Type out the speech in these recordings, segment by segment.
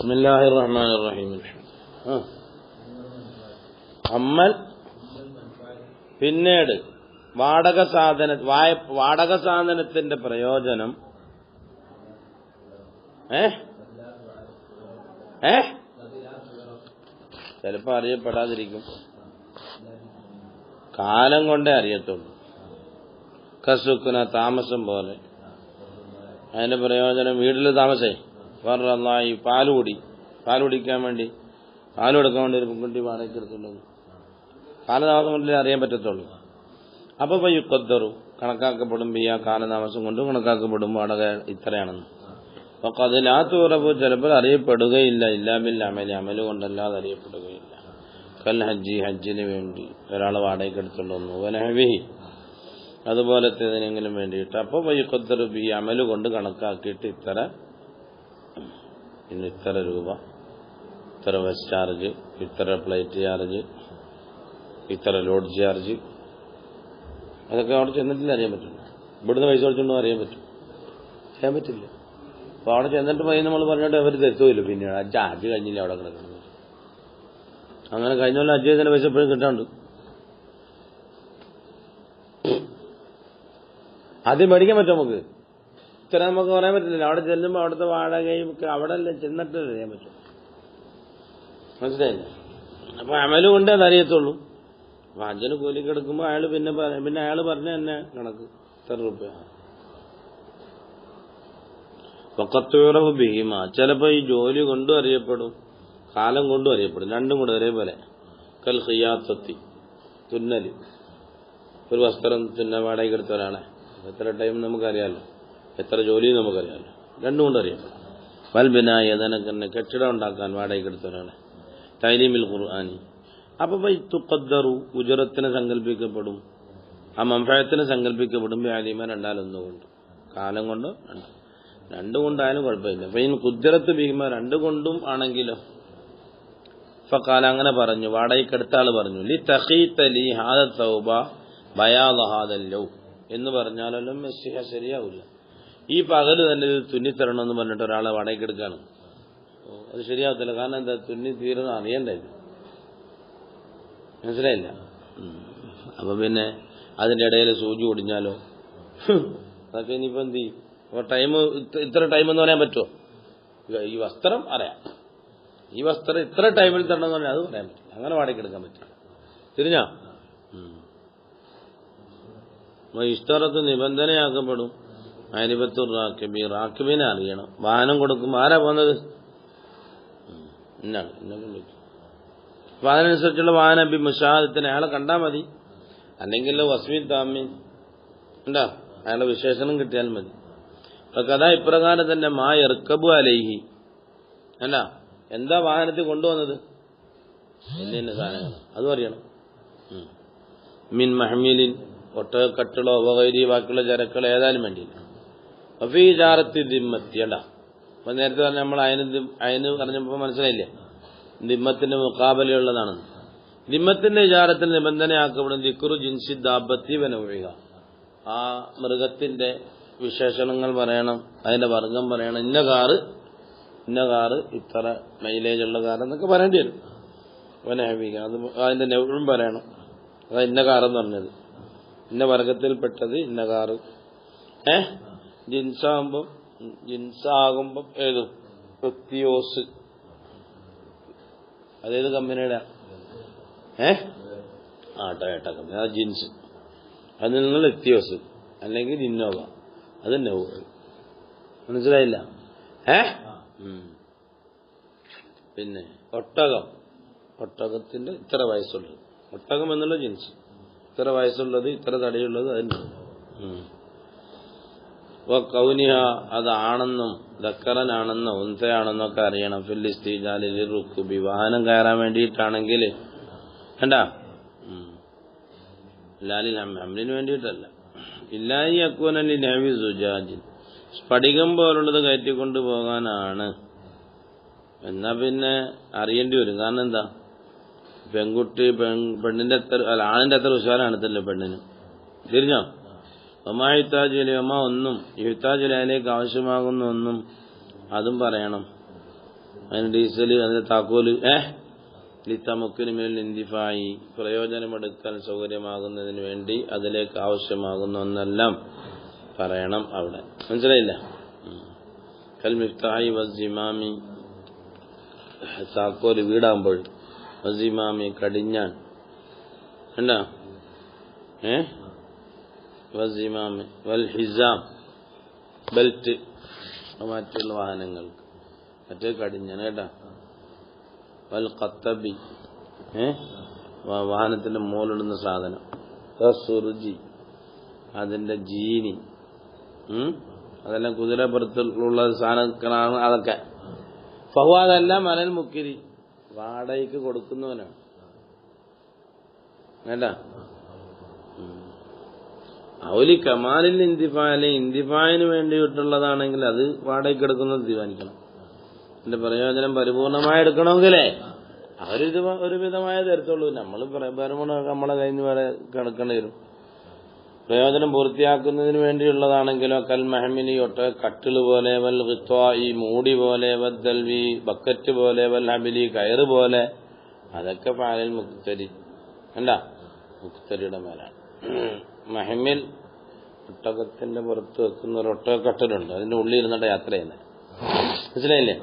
بسم الله الرحمن الرحيم ആ. അമ്മൽ പിന്നീട് വാടക സാധന വായ- വാടക സാധനത്തിന്റെ പ്രയോജനം ഏ ഏ ചിലപ്പോ അറിയപ്പെടാതിരിക്കും കാലം കൊണ്ടേ അറിയത്തുള്ളൂ കസുക്കുന്ന താമസം പോലെ അതിന്റെ പ്രയോജനം വീട്ടിൽ താമസേ വേറെ നന്നായി പാൽ കുടി പാൽ കുടിക്കാൻ വേണ്ടി പാൽ കൊടുക്കാൻ വേണ്ടി ഒരു പെൺകുട്ടി വാടകയ്ക്ക് എടുത്തുണ്ടെന്ന് കാലതാമസം കൊണ്ടേ അറിയാൻ പറ്റത്തുള്ളൂ. അപ്പൊ ഇപ്പൊ യുക്കത്തറു കണക്കാക്കപ്പെടും ഈ ആ കാലതാമസം കൊണ്ട് കണക്കാക്കപ്പെടും വാടക ഇത്രയാണെന്ന്. അപ്പൊ അതിലാത്ത ഉറപ്പ് ചിലപ്പോൾ അറിയപ്പെടുകയില്ല ഇല്ലാമില്ല അമലി അമൽ കൊണ്ടല്ലാതെ അറിയപ്പെടുകയില്ല. കൽ ഹജ്ജി ഹജ്ജിന് വേണ്ടി ഒരാൾ വാടകയ്ക്ക് എടുത്തുള്ളൂ വനഹവിഹി അതുപോലത്തെ ഇതിനെങ്കിലും വേണ്ടിയിട്ട്. അപ്പൊ വയ്ക്കൊത്തറ് ബി അമൽ കൊണ്ട് കണക്കാക്കിയിട്ട് ഇത്ര ഇന്ന് ഇത്ര രൂപ ഇത്ര ബസ് ചാർജ് ഇത്ര പ്ലേറ്റ് ചാർജ് ഇത്ര ലോഡ് ചാർജ് അതൊക്കെ അവിടെ ചെന്നിട്ടില്ല അറിയാൻ പറ്റില്ല ഇവിടുന്ന് പൈസ കൊടുത്തുണ്ടോ അറിയാൻ പറ്റും. അറിയാൻ പറ്റില്ല. അപ്പൊ അവിടെ ചെന്നിട്ട് പോയി നമ്മൾ പറഞ്ഞിട്ട് അവർ തെത്തുമില്ല പിന്നെ ഹജ്ജ് കഴിഞ്ഞില്ല അവിടെ കിടക്കുന്നത്. അങ്ങനെ കഴിഞ്ഞ പോലെ തന്നെ പൈസ എപ്പോഴും കിട്ടാണ്ട്. ആദ്യം മേടിക്കാൻ പറ്റും നമുക്ക്? ഇത്ര നമുക്ക് പറയാൻ പറ്റില്ല അവിടെ ചെല്ലുമ്പോൾ അവിടുത്തെ വാടകയും ഒക്കെ അവിടെ അല്ലേ ചെന്നിട്ട് അറിയാൻ പറ്റും. മനസ്സിലായില്ല? അപ്പൊ അമലും കൊണ്ടേ അത് അറിയത്തുള്ളൂ. അപ്പൊ അഞ്ചന് കൂലിക്ക് എടുക്കുമ്പോൾ അയാൾ പിന്നെ പിന്നെ അയാൾ പറഞ്ഞ തന്നെ കണക്ക്. ഇത്ര റുപ്യ. പൊക്കത്തുറവ് ഭീമ ചിലപ്പോ ഈ ജോലി കൊണ്ടും അറിയപ്പെടും കാലം കൊണ്ടും അറിയപ്പെടും. രണ്ടും കൂടെ ഒരേപോലെ. കൽ ഹിയാത്തത്തി തുന്നൽ. ഒരു വസ്ത്രം തുന്ന വാടകയ്ക്ക് എത്ര ടൈം നമുക്കറിയാലോ. എത്ര ജോലി നമുക്കറിയാമല്ലോ. രണ്ടും കൊണ്ട് അറിയാം. വൽബിനായി അതിനൊക്കെ കെട്ടിടം ഉണ്ടാക്കാൻ വാടകയ്ക്ക് എടുത്ത ഒരാളെ. തൈലീമിൽ ഖുർആാനി. അപ്പൊ ഈ തുക്കദ്ദറു ഉജറത്തിന് സങ്കല്പിക്കപ്പെടും ആ മംഫയത്തിന് സങ്കല്പിക്കപ്പെടും വ്യാലിമ രണ്ടാലൊന്നുകൊണ്ട് കാലം കൊണ്ട്? രണ്ട്. രണ്ടും കൊണ്ടായാലും കുഴപ്പമില്ല. അപ്പൊ ഈ കുദ്രത്ത് ഭീമ രണ്ടു കൊണ്ടും ആണെങ്കിലോ? ഫക്കാല അങ്ങനെ പറഞ്ഞു. വാടകയ്ക്കെടുത്ത ആൾ പറഞ്ഞു. ലി തഹീത്തലി ഹാദ തൗബ ബയാദ ഹാദല്ലോ എന്ന് പറഞ്ഞാലല്ലോ മെസ്സിഹ ശരിയാവില്ല. ഈ പകൽ തന്നെ ഇത് തുന്നിത്തരണം എന്ന് പറഞ്ഞിട്ട് ഒരാളെ വാടകയ്ക്ക് അത് ശരിയാവത്തില്ല. കാരണം എന്താ? തുന്നി തീരുന്ന അറിയണ്ടേ? മനസ്സിലായില്ല. അപ്പൊ പിന്നെ അതിന്റെ ഇടയിൽ സൂചി ഒടിഞ്ഞാലോ. അതൊക്കെ ഇനിയിപ്പോ എന്ത് ചെയ്യും? ടൈം ഇത്ര ടൈം എന്ന് പറയാൻ പറ്റുമോ ഈ- വസ്ത്രം അറിയാം ഈ വസ്ത്രം ഇത്ര ടൈമിൽ തരണം എന്ന് പറഞ്ഞാൽ അത് പറയാൻ പറ്റില്ല. അങ്ങനെ വാടകയ്ക്ക് എടുക്കാൻ പറ്റില്ല. തിരിഞ്ഞാ? ഇഷ്ടറത്ത് നിബന്ധനയാക്കപ്പെടും. അനിബത്തു റാക്കിബി റാക്കിബിനെ അറിയണം. വാഹനം കൊടുക്കും ആരാ പോകുന്നത്? ഇന്നെ കൊണ്ടുപോയി അപ്പൊ അതിനനുസരിച്ചുള്ള വാഹന ബി മുഷാദത്തിന് അയാളെ കണ്ടാൽ മതി. അല്ലെങ്കിൽ വസ്മീൻ താമി ഉണ്ടാ അയാളെ വിശേഷണം കിട്ടിയാൽ മതി. അപ്പൊ കഥ ഇപ്രകാരം തന്നെ മാ എർക്കബു അലൈഹി. അല്ല എന്താ വാഹനത്തിൽ കൊണ്ടുവന്നത്? സാധനങ്ങൾ. അതും അറിയണം. മിൻ മഹമീലിൻ ഒട്ടകക്കട്ടിളോ ഉപകരി ബാക്കിയുള്ള ചരക്കുകളോ ഏതായാലും വേണ്ടിയില്ല അഫീ ജാറത്തി ദിമ്മത്തി അല്ല അപ്പൊ നേരത്തെ പറഞ്ഞ നമ്മൾ അയന് അയന് പറഞ്ഞപ്പോ മനസ്സിലായില്ലേ? ദിമ്മത്തിന്റെ മുക്കാബലയുള്ളതാണ് ദിമ്മത്തിന്റെ വിചാരത്തിന് നിബന്ധനയാക്കപ്പെടുന്ന ദിക്കുറു ജിൻസി ദാബത്തി വനവുക ആ മൃഗത്തിന്റെ വിശേഷണങ്ങൾ പറയണം അതിന്റെ വർഗം പറയണം. ഇന്ന കാറ് ഇന്ന കാറ് ഇത്ര മൈലേജ് ഉള്ള കാർ എന്നൊക്കെ പറയേണ്ടി വരും. വനഹവിക അത് അതിന്റെ നെവഴും പറയണം. അതാ ഇന്ന കാറെന്ന് പറഞ്ഞത്. ഇന്ന വർഗത്തിൽപ്പെട്ടത് ഇന്ന കാറ്. ഏ? ജിൻസാകുമ്പം ജിൻസാകുമ്പം ഏത്? പ്രത്യോസ്. അതേത് കമ്പനിയുടെ? ഏ? ആ ഏട്ട കമ്പനി. അത് ജിൻസ്. അതിൽ നിന്ന് എത്തിയോസ് അല്ലെങ്കിൽ ഇന്നോവ അത് നോവ് മനസ്സിലായില്ല? ഏ? പിന്നെ ഒട്ടകം. ഒട്ടകത്തിന്റെ ഇത്ര വയസ്സുള്ളത്. ഒട്ടകം എന്നുള്ള ജിൻസ്. ഇത്ര വയസ്സുള്ളത് ഇത്ര തടിയുള്ളത് അതിന് കൗനിഹ അതാണെന്നും ദക്കറനാണെന്നോ ഉന്തയാണെന്നോ ഒക്കെ അറിയണം ഫില്ലിസ്തീജാലിൽ റുക്കുബി. വാഹനം കയറാൻ വേണ്ടിയിട്ടാണെങ്കിൽ വേണ്ട ലാലിൽ അമ്മിന് വേണ്ടിയിട്ടല്ല. ഇല്ലായി അക്കൂനലി നവി സുജാജിൻ. സ്ഫടികം പോലുള്ളത് കയറ്റിക്കൊണ്ട് പോകാനാണ്. എന്നാ പിന്നെ അറിയേണ്ടി വരും. കാരണം എന്താ? പെൺകുട്ടി പെൺ പെണ്ണിന്റെ എത്ര അല്ല ആണിന്റെ എത്ര തന്നെ പെണ്ണിന്. തിരിഞ്ഞോ? ഒമായിത്താജുലി ഒമ ഒന്നും യുത്താജുലയിലേക്ക് ആവശ്യമാകുന്ന ഒന്നും അതും പറയണം. അതിന് ഡീസൽ അതിന് താക്കോൽ ഏഹ് ലിത്തമുക്കിന് മേലിൽ ഇന്തിഫായി പ്രയോജനമെടുക്കാൻ സൗകര്യമാകുന്നതിന് വേണ്ടി അതിലേക്ക് ആവശ്യമാകുന്ന ഒന്നെല്ലാം പറയണം അവിടെ. മനസ്സിലായില്ല? കൽമിഫ്തായി വസിമാമി താക്കോൽ വീടാകുമ്പോൾ വസിമാമി കടിഞ്ഞാൻ. ഏ? വസിമാമി വൽ ബെൽറ്റ് മറ്റുള്ള വാഹനങ്ങൾക്ക്. മറ്റേ കടിഞ്ഞാൻ കേട്ടാ. വൽ കത്തബി ഏ വാഹനത്തിന്റെ മുകളിടുന്ന സാധനം. സുർജി അതിന്റെ ജീനി? അതെല്ലാം കുതിരപ്പുറത്തുള്ള സാധനങ്ങളാണ് അതൊക്കെ. ഫഹ്വാദെല്ലാം അലൽ മുക്കിരി വാടകയ്ക്ക് കൊടുക്കുന്നവനാണ്. അല്ല ഔലി കമാലിൽ ഇന്തിഫാലെ ഇന്തിഫായിന് വേണ്ടിയിട്ടുള്ളതാണെങ്കിൽ അത് വാടകയ്ക്ക് എടുക്കുന്നത് തീരുമാനിക്കണം എന്റെ പ്രയോജനം പരിപൂർണമായി എടുക്കണമെങ്കിലേ. അവരിത് ഒരുവിധമായ തരത്തുള്ളൂ നമ്മൾ പരമണ നമ്മളെ നിന്ന് വരെ കിടക്കേണ്ടി വരും. പ്രയോജനം പൂർത്തിയാക്കുന്നതിന് വേണ്ടിയുള്ളതാണെങ്കിലോ കൽ മെഹമിനി ഒട്ട് കട്ടിൽ പോലെ വൽ ഈ മൂടി പോലെ വദ്ദൽവി ബക്കറ്റ് പോലെ വൽ ഹബിലി കയറ് പോലെ അതൊക്കെ പാലിൽ മുക്തരി. അല്ല മുക്തരിയുടെ മേലാണ്. മഹമിൽ ഒട്ടകത്തിന്റെ പുറത്ത് വെക്കുന്ന ഒരു ഒട്ടകക്കട്ടലുണ്ട്. അതിന്റെ ഉള്ളിൽ ഇരുന്നിട്ട് യാത്ര ചെയ്യുന്നത് മനസ്സിലായില്ലേ?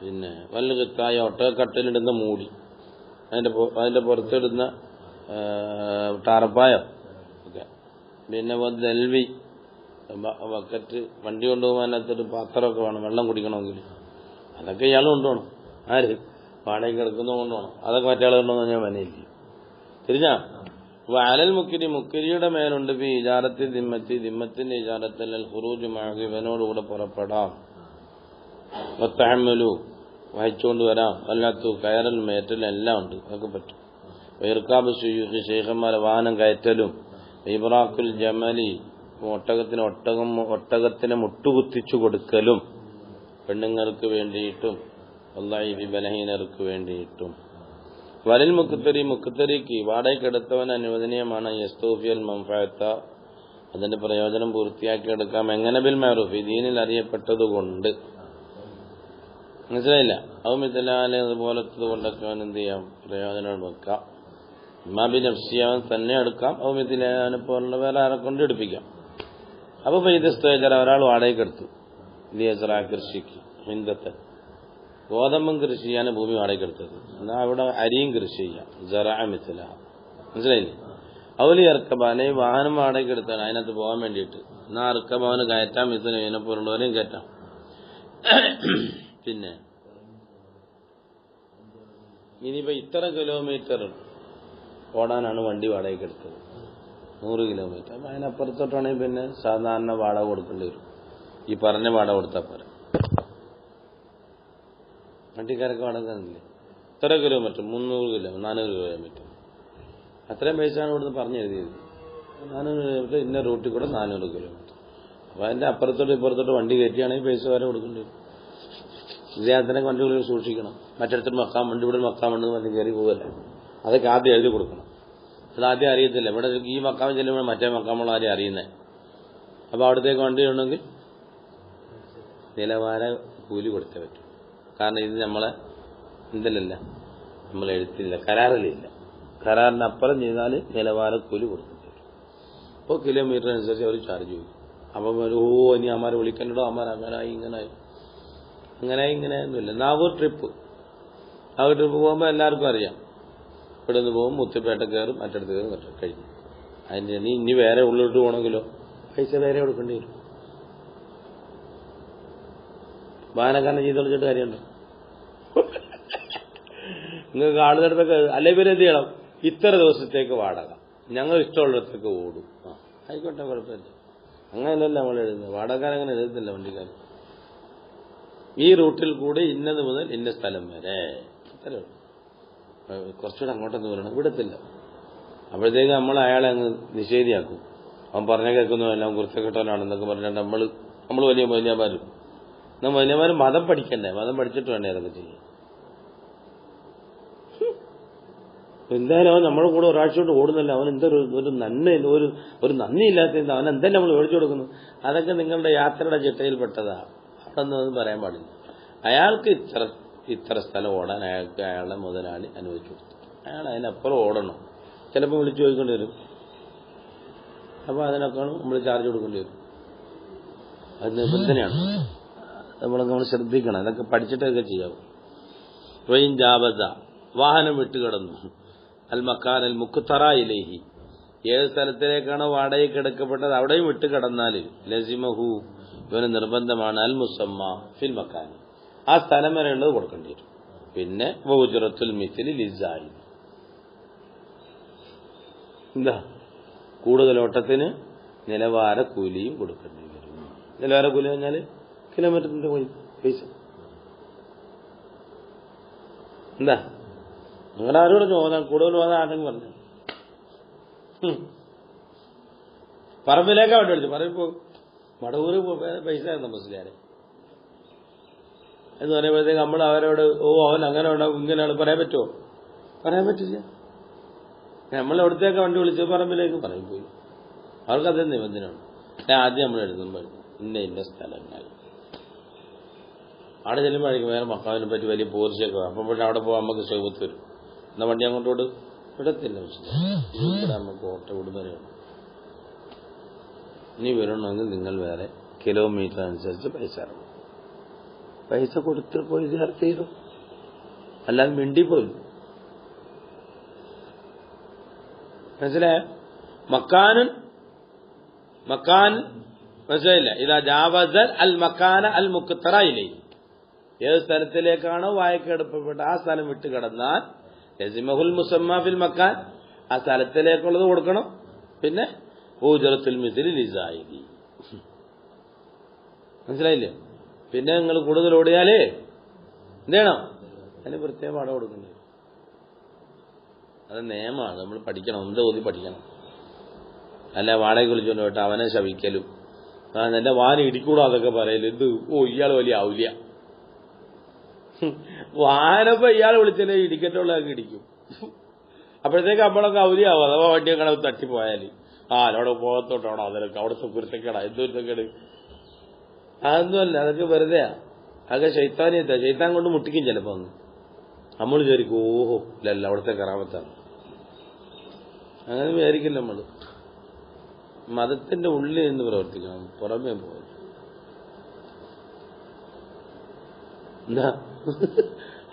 പിന്നെ വല്ല കിത്തായ ഒട്ടകക്കട്ടലിടുന്ന മൂടി അതിന്റെ അതിന്റെ പുറത്തിടുന്ന ടാറപ്പായോ ഒക്കെ. പിന്നെ ദൽവി ബക്കറ്റ് വണ്ടി കൊണ്ടുപോകാനകത്തൊരു പാത്രമൊക്കെ വേണം വെള്ളം കുടിക്കണമെങ്കിൽ. അതൊക്കെ ഇയാൾ കൊണ്ടുപോകണം. ആര്? വാടകയ്ക്ക് കിടക്കുന്ന കൊണ്ടുപോകണം അതൊക്കെ മറ്റേ ആൾ കൊണ്ടുവന്ന് ഞാൻ മനയില്ല തിരിഞ്ഞാ? വാലൽ മുക്കിരി മുക്കിരിയുടെ മേലുണ്ട്. ഈ ഇജാരത്തി ദിമ്മത്തി ദിമ്മത്തിന്റെ ഇജാരത്തിൽ അൽ ഇവനോടുകൂടെ പുറപ്പെടാം. ഒത്തഹമ്മലു വഹിച്ചുകൊണ്ട് വരാം. അല്ലാത്തു കയറൽ മേറ്റൽ എല്ലാം ഉണ്ട്. അതൊക്കെ പറ്റും. വൈർക്കാബ് സുയൂഖ് ശേഖന്മാരെ വാഹനം കയറ്റലും. ഇബ്രാഖുൽ ജമലി ഒട്ടകത്തിന് ഒട്ടകം ഒട്ടകത്തിന് മുട്ടുകുത്തിച്ചു കൊടുക്കലും. പെണ്ണുങ്ങൾക്ക് വേണ്ടിയിട്ടും അള്ളാഹി ബലഹീനർക്ക് വേണ്ടിയിട്ടും. വലിൽ മുക്കുത്തരി മുക്കുത്തരിക്ക് വാടകയ്ക്കെടുത്തവൻ അനുവദനീയമാണ്. യസ്തൂഫിയൽ മംഫായത്ത. അതിന്റെ പ്രയോജനം പൂർത്തിയാക്കി എടുക്കാം എങ്ങനെ ബിൽ മാറൂഫ് ദീനിൽ അറിയപ്പെട്ടതുകൊണ്ട്. മനസ്സിലായില്ല? ഔമിത്തലാലെ അതുപോലത്തത് കൊണ്ടൊക്കെ അവൻ എന്ത് ചെയ്യാം? പ്രയോജനം വെക്കാം ഇമാബി നഫ്സി അവൻ തന്നെ എടുക്കാം. ഔമിത്തലാനെ പോലുള്ള വേറെ ആരെ കൊണ്ട് എടുപ്പിക്കാം. അപ്പൊ പെയ്തസ്തേജർ ഒരാൾ വാടകയ്ക്ക് എടുത്തു ലിയസറ കൃഷിക്ക് ഹിന്ദത്തെ ഗോതമ്പും കൃഷി ചെയ്യാൻ ഭൂമി വാടകയ്ക്ക് എടുത്തത്. എന്നാ അവിടെ അരിയും കൃഷി ചെയ്യാം. ജറ മിഥില. മനസ്സിലായില്ലേ? അവലി ഇറക്കബ അല്ലെങ്കിൽ വാഹനം വാടകയ്ക്ക് എടുത്താണ് അതിനകത്ത് പോകാൻ വേണ്ടിയിട്ട്. എന്നാ ഇറക്കബ കയറ്റാം മിഥുന ഇതിനെ പോലുള്ളവരെയും കയറ്റാം. പിന്നെ ഇനിയിപ്പോ ഇത്ര കിലോമീറ്റർ ഓടാനാണ് വണ്ടി വാടകയ്ക്കെടുത്തത് നൂറ് കിലോമീറ്റർ അപ്പം അതിനപ്പുറത്തോട്ടാണെങ്കിൽ പിന്നെ സാധാരണ വാടക കൊടുക്കേണ്ടി വരും. ഈ പറഞ്ഞ വാടക കൊടുത്താൽ പോരാ. വണ്ടിക്കാരൊക്കെ വാടക തന്നില്ലേ ഇത്ര കിലോമീറ്റർ മുന്നൂറ് കിലോ നാനൂറ് കിലോമീറ്റർ അത്രയും പൈസയാണ് ഇവിടുന്ന് പറഞ്ഞു എഴുതിയത്. നാനൂറ് കിലോമീറ്റർ ഇന്ന റൂട്ടിൽ കൂടെ നാനൂറ് കിലോമീറ്റർ അപ്പൊ അതിന്റെ അപ്പുറത്തോട്ട് ഇപ്പുറത്തോട്ട് വണ്ടി കയറ്റിയാണെങ്കിൽ പൈസ വരെ കൊടുക്കേണ്ടി വരും. വിദ്യാർത്ഥിനെ വണ്ടികളിൽ സൂക്ഷിക്കണം. മറ്റിടത്തും മക്കാൻ വണ്ടി ഇവിടെ മക്കാൻ വണ്ടി വണ്ടി കയറി പോകല്ല അതൊക്കെ ആദ്യം എഴുതി കൊടുക്കണം. അത് ആദ്യം അറിയത്തില്ല. ഇവിടെ ഈ മക്കാൻ ചെല്ലുമ്പോൾ മറ്റേ മക്കാമുള്ള ആരെയും അറിയുന്നത് അപ്പോൾ അവിടത്തേക്ക് വണ്ടി ഉണ്ടെങ്കിൽ നിലവാര കൂലി കൊടുത്തേ പറ്റും. കാരണം ഇത് നമ്മളെ എന്തല്ല നമ്മൾ എഴുത്തില്ല കരാറിലില്ല. കരാറിന് അപ്പുറം ചെയ്താൽ നിലവാര കൂലി കൊടുക്കേണ്ടി വരും അപ്പോൾ കിലോമീറ്റർ അനുസരിച്ച് അവർ ചാർജ് ചെയ്യും. അപ്പം ഓ ഇനി അമ്മാരെ വിളിക്കണ്ടോ അമ്മാർ അങ്ങനായി ഇങ്ങനായി. അങ്ങനെ ഇങ്ങനെയൊന്നുമില്ല നാവൂർ ട്രിപ്പ് നാവൂർ ട്രിപ്പ് പോകുമ്പോൾ എല്ലാവർക്കും അറിയാം. ഇവിടെ നിന്ന് പോകും മുത്തുപേട്ട കയറും മറ്റടുത്ത് കയറും മറ്റേ കഴിഞ്ഞു. അതിന്റെ നീ ഇനി വേറെ ഉള്ളിലോട്ട് പോകണമെങ്കിലോ? പൈസ വേറെ കൊടുക്കേണ്ടി വരും. വാഹനക്കാരനെ ചെയ്ത് കളിച്ചിട്ട് കാര്യമുണ്ടോ? നിങ്ങൾക്ക് കാണുന്നിടത്തൊക്കെ അല്ലെ പിന്നെ എന്ത് ചെയ്യണം? ഇത്ര ദിവസത്തേക്ക് വാടക. ഞങ്ങൾ ഇഷ്ടമുള്ളിടത്തേക്ക് ഓടും. ആ ആയിക്കോട്ടെ കുഴപ്പമില്ല. അങ്ങനെയല്ല നമ്മൾ എഴുതുന്നത്. വാടകക്കാരൻ അങ്ങനെ എഴുതുന്നില്ല വണ്ടിക്കാരൻ ഈ റൂട്ടിൽ കൂടെ ഇന്നത് മുതൽ ഇന്ന സ്ഥലം വരെ. അത്രേ കുറച്ചുകൂടെ അങ്ങോട്ടൊന്ന് വരണം. വിടത്തില്ല. അപ്പോഴത്തേക്ക് നമ്മൾ അയാളെ അങ്ങ് നിഷേധിയാക്കും. അവൻ പറഞ്ഞ കേൾക്കുന്നതെല്ലാം കുറിച്ചക്കെട്ടവനാണെന്നൊക്കെ പറഞ്ഞിട്ട് നമ്മൾ നമ്മൾ വലിയ മൊയ്ലിയന്മാരും എന്നാൽ വലിയമാര് മതം പഠിക്കണ്ടേ? മതം പഠിച്ചിട്ട് വേണ്ടേ അതൊക്കെ ചെയ്യും എന്തായാലും അവൻ നമ്മുടെ കൂടെ ഒരാഴ്ചയോട്ട് ഓടുന്നില്ല? അവൻ എന്തൊരു ഒരു നന്മ ഒരു ഒരു നന്ദി ഇല്ലാത്ത അവൻ എന്തെല്ലാം നമ്മൾ മേടിച്ചു കൊടുക്കുന്നു? അതൊക്കെ നിങ്ങളുടെ യാത്രയുടെ ചിട്ടയിൽപ്പെട്ടതാ. അതൊന്നും പറയാൻ പാടില്ല. അയാൾക്ക് ഇത്ര ഇത്ര സ്ഥലം ഓടാൻ അയാൾക്ക് അയാളുടെ മുതലാളി അനുവദിച്ചു കൊടുത്തു. അയാൾ അതിനപ്പുറം ഓടണം. ചിലപ്പോൾ വിളിച്ചു ചോദിക്കേണ്ടി വരും. അപ്പോൾ അതിനൊക്കെ നമ്മൾ ചാർജ് കൊടുക്കേണ്ടി വരും. അത് നിബന്ധനയാണ് നമ്മളൊക്കെ നമ്മൾ ശ്രദ്ധിക്കണം. അതൊക്കെ പഠിച്ചിട്ടൊക്കെ ചെയ്യാവും ട്രെയിൻ ജാബദ. വാഹനം വിട്ടുകിടന്നു. അൽ മക്കാൻ അൽ മുക്കുത്തറ ഇലേഹി. ഏത് സ്ഥലത്തിലേക്കാണോ വാടകയ്ക്ക് എടുക്കപ്പെട്ടത് അവിടെയും വിട്ടുകിടന്നാൽ ലസിമഹു. ഇവന് നിർബന്ധമാണ് അൽ മുസമ്മ ഫിൽ മക്കാൻ. ആ സ്ഥലം വരെയുള്ളത് കൊടുക്കേണ്ടി വരും. പിന്നെ ബഹുജുറത്തുൽ മിസിൽ ലിസായി. എന്താ? കൂടുതൽ ഓട്ടത്തിന് നിലവാര കൂലിയും കൊടുക്കേണ്ടി വരും. നിലവാര കൂലി പറഞ്ഞാൽ കിലോമീറ്ററിന്റെ കൂലി പൈസ എന്താ? നിങ്ങളുടെ ആരോട് ചോദന കൂടുതൽ പോകാൻ ആരെങ്കിലും പറഞ്ഞു? പറമ്പിലേക്കാ വേണ്ടി വിളിച്ചു. പറമ്പിൽ മടവൂര് പൈസ ആയിരുന്നു മുസ്ലിയാരെ എന്ന് പറയുമ്പോഴത്തേക്ക് നമ്മൾ അവരോട് ഓ അവൻ അങ്ങനെ ഉണ്ടാവും ഇങ്ങനെയാണ് പറയാൻ പറ്റുമോ പറയാൻ പറ്റില്ല. നമ്മൾ എവിടത്തേക്ക് വണ്ടി വിളിച്ച് പറമ്പിലേക്ക് പറയും പോയി. അവർക്ക് അതേ നിബന്ധനയാണ് ആദ്യം നമ്മൾ എഴുതുമ്പോൾ ഇന്ന ഇന്ന സ്ഥലങ്ങൾ. അവിടെ ചെല്ലുമ്പോഴേക്കും വേറെ മക്കാവിനെ പറ്റി വലിയ പോർച്ചയൊക്കെ അപ്പം പിന്നെ അവിടെ പോകാൻ നമുക്ക് സുഖത്ത് വരും. എന്നാ വണ്ടി അങ്ങോട്ടോട് വിടത്തില്ല നമുക്ക് ഓട്ട വിടുന്നവരെ ഇനി വരണമെങ്കിൽ നിങ്ങൾ വേറെ കിലോമീറ്റർ അനുസരിച്ച് പൈസ ഇറങ്ങും. പൈസ കൊടുത്ത് പോയി ചേർത്ത് ചെയ്തു. അല്ലാതെ മിണ്ടിപ്പോലും മനസ്സിലായ? മക്കാനും മക്കാൻ മനസ്സിലായില്ല? ഇതാ ജാവസൽ അൽ മക്കാന അൽ മുക്കത്തറ ഇല്ലേ ഏത് സ്ഥലത്തിലേക്കാണോ വായക്കെടുപ്പപ്പെട്ട ആ സ്ഥലം വിട്ട് കടന്നാൽ യസിമഹുൽ മുസമ്മാഫിൽ മക്കാൻ ആ സ്ഥലത്തിലേക്കുള്ളത് കൊടുക്കണം. പിന്നെ ഊജറത്തുൽ മിസിലി ലിസായി മനസ്സിലായില്ലേ? പിന്നെ നിങ്ങൾ കൂടുതൽ ഓടിയാലേ എന്തേണോ? അതിന് പ്രത്യേക പാഠം കൊടുക്കുന്നത് അത് നിയമമാണ്. നമ്മൾ പഠിക്കണം. എന്ത് ഓതി പഠിക്കണം. അല്ല വാടക വിളിച്ചോണ്ട് പോയിട്ട് അവനെ ശവിക്കലും. എന്റെ വാന ഇടിക്കൂടാ അതൊക്കെ പറയൽ. എന്ത്? ഓ ഇയാൾ വലിയ ആവില്ല വാനപ്പോ ഇയാൾ വിളിച്ചാലേ ഇടിക്കട്ടുള്ളതൊക്കെ ഇടിക്കും. അപ്പോഴത്തേക്ക് നമ്മളൊക്കെ അവധിയാവും. അഥവാ വണ്ടി അങ്ങനെ തട്ടിപ്പോയാൽ ആ അവിടെ പോകത്തോട്ടാണോ അതിലൊക്കെ അവിടുത്തെ കുരുത്തക്കേടാ എന്തൊരുത്തക്കേട് അതൊന്നുമല്ല അതൊക്കെ വെറുതെയാ. അതൊക്കെ ശൈത്താനിയത്താ. ശൈത്താൻ കൊണ്ട് മുട്ടിക്കും ചിലപ്പോ അന്ന് നമ്മൾ വിചാരിക്കും ഓഹോ ഇല്ലല്ല അവിടുത്തെ കറാമത്താണ്. അങ്ങനെ വിചാരിക്കില്ല നമ്മൾ മതത്തിന്റെ ഉള്ളിൽ നിന്ന് പ്രവർത്തിക്കണം. പുറമേ പോയി എന്താ?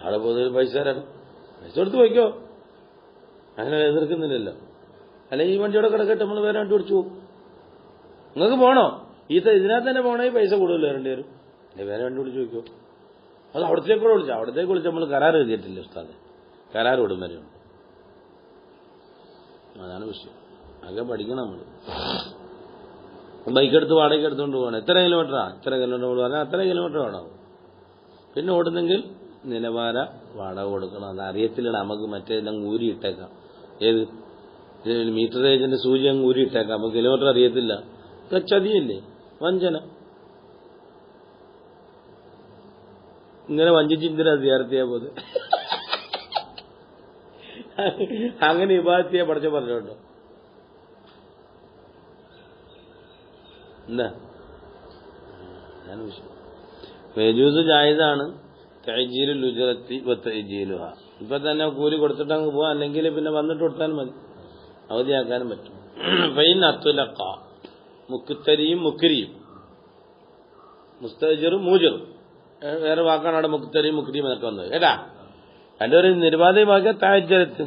അവിടെ പോകുന്നതിൽ പൈസ തരാണ് പൈസ കൊടുത്ത് പോയിക്കോ. അങ്ങനെ എതിർക്കുന്നില്ലല്ലോ. അല്ലെ ഈ വണ്ടിയോടെ കിടക്കട്ടെ നമ്മൾ വേറെ വണ്ടി ഓടിച്ചു പോകും നിങ്ങൾക്ക് പോകണോ ഈ ഇതിനകത്ത് തന്നെ പോണേ പൈസ കൂടുതൽ വരേണ്ടി വരും? അല്ലെ വേറെ വണ്ടി ഓടിച്ചു പോയിക്കോ. അത് അവിടത്തേക്ക് കൂടെ വിളിച്ചു അവിടത്തേക്ക് വിളിച്ച് നമ്മൾ കരാർ എഴുതിയിട്ടില്ല ഉസ്താദ്. കരാർ വിടും അതാണ് വിഷയം. അതൊക്കെ പഠിക്കണം നമ്മൾ ബൈക്ക് എടുത്ത് വാടകയ്ക്ക് എടുത്തുകൊണ്ട് പോകണം എത്ര കിലോമീറ്ററാണ് ഇത്ര കിലോമീറ്റർ പറഞ്ഞാൽ അത്ര കിലോമീറ്റർ വേണം. പിന്നെ ഓടുന്നെങ്കിൽ നിലവാര വാടക കൊടുക്കണം. അത് അറിയത്തില്ല നമുക്ക് മറ്റേതെല്ലാം ഊരിയിട്ടേക്കാം. ഏത്? മീറ്റർ ഏജിന്റെ സൂചി അങ്ങ് ഊരിയിട്ടേക്കാം. അപ്പൊ കിലോമീറ്റർ അറിയത്തില്ല. ചതിയല്ലേ? വഞ്ചന. ഇങ്ങനെ വഞ്ചിച്ച് അധികാരത്തിയാ പോത് അങ്ങനെ വിഭാഗത്തിയെ പഠിച്ച പറഞ്ഞോട്ടോ എന്താ? ഞാൻ വിഷയം. മേജൂസ് ജായതാണ് തൈജീലുൽ ഉജറത്തി തൈജീലുഹ ഇപ്പൊ തന്നെ കൂലി കൊടുത്തിട്ട് അങ്ങ് പോവാം അല്ലെങ്കിൽ പിന്നെ വന്നിട്ട് കൊടുത്താൽ മതി. അവധിയാക്കാനും പറ്റും. ഫൈൻ അത്തുലക്ക മുക്കുത്തരിയും മുക്കിരിയും മുസ്തജറും മൂജറും. വേറെ വാക്കാണ് അവിടെ മുക്കുത്തരിയും മുക്കിരിയും എന്നൊക്കെ വന്നത്. കേട്ടാ? രണ്ടുപേരും നിരുപാധികമാക്കിയ താഴ്ചരത്ത്